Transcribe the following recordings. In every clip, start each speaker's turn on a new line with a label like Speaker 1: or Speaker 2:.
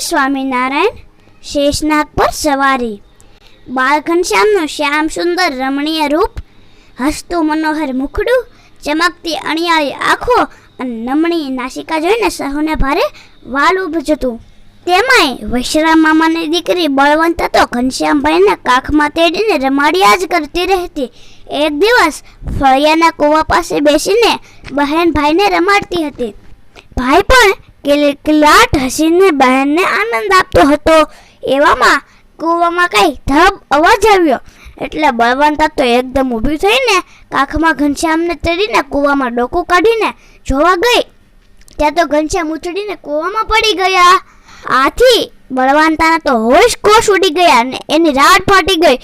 Speaker 1: સ્વામિનારાયણ શેષનાગ પર સવારી. બાળ ઘનશ્યામનું શ્યામ સુંદર રમણીય રૂપ, હસતું મનોહર મુખડું, ચમકતી અણિયાળી આંખો અને નમણી નાસિકા જોઈને સહુને ભારે વાલ ઊભ જતું તેમાંય વૈશ્રામ મામાની દીકરી બળવંત તો ઘનશ્યામભાઈને કાખમાં તેડીને રમાડિયા જ કરતી રહેતી. એક દિવસ ફળિયાના કૂવા પાસે બેસીને બહેન ભાઈને રમાડતી હતી. ભાઈ પણ કિલકિલાટ હસીને બહેનને આનંદ આપતો હતો. એવામાં કૂવામાં કઈ ધબ અવાજ આવ્યો. એટલે બળવંતા તો એકદમ ઊભી થઈને કાખમાં ઘનશ્યામને તેડીને કૂવામાં ડોકું કાઢીને જોવા ગઈ. ત્યાં તો ઘનશ્યામ ઉછળીને કૂવામાં પડી ગયા. આથી બળવંતાના તો હોશ કોશ ઉડી ગયા અને એની રાડ ફાટી ગઈ.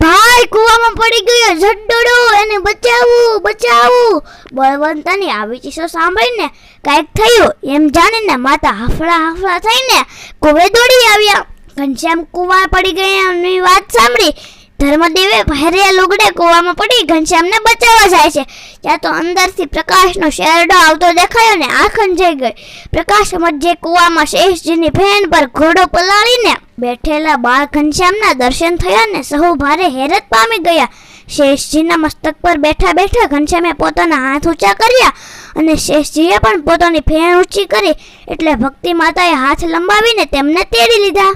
Speaker 1: ભાઈ, કૂવામાં પડી ગયો, ઝડડો, એને બચાવવું બચાવવું. બળવંતાની આવી ચીસો સાંભળીને કાંઈક થયું, એમ જાણીને માતા હાફળા હાફળા થઈને કુવે દોડી આવ્યા. ઘનશ્યામ કૂવા પડી ગયા, એમની વાત સાંભળી. ધર્મદેવે પહેર્યા લુગડે કૂવામાં પડી ઘનશ્યામને બચાવવા જાય છે. ત્યાં તો અંદરથી પ્રકાશનો શેરડો આવતો દેખાયો ને આંખ જઈ ગઈ. પ્રકાશ મધ્યે કૂવામાં શેષજીની ફેન પર ઘોડો પલાળીને બેઠેલા બાળ ઘનશ્યામના દર્શન થયા ને સહુ ભારે હેરત પામી ગયા. શેષજીના મસ્તક પર બેઠા બેઠા ઘનશ્યામે પોતાના હાથ ઊંચા કર્યા અને શેષજીએ પણ પોતાની ફેણ ઊંચી કરી એટલે ભક્તિ માતાએ હાથ લંબાવીને તેમને તેડી લીધા.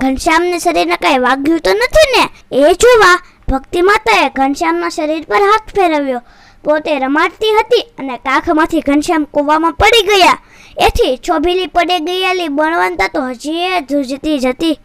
Speaker 1: ઘનશ્યામને શરીરને કાંઈ વાગ્યું તો નથી ને? એ જોવા, ભક્તિ માતાએ ઘનશ્યામના શરીર પર હાથ ફેરવ્યો. પોતે રમાડતી હતી અને કાખમાંથી ઘનશ્યામ કૂવામાં પડી ગયા. એથી છોભીલી પડી ગયેલી બળવંતા તો હજી ધ્રુજતી જતી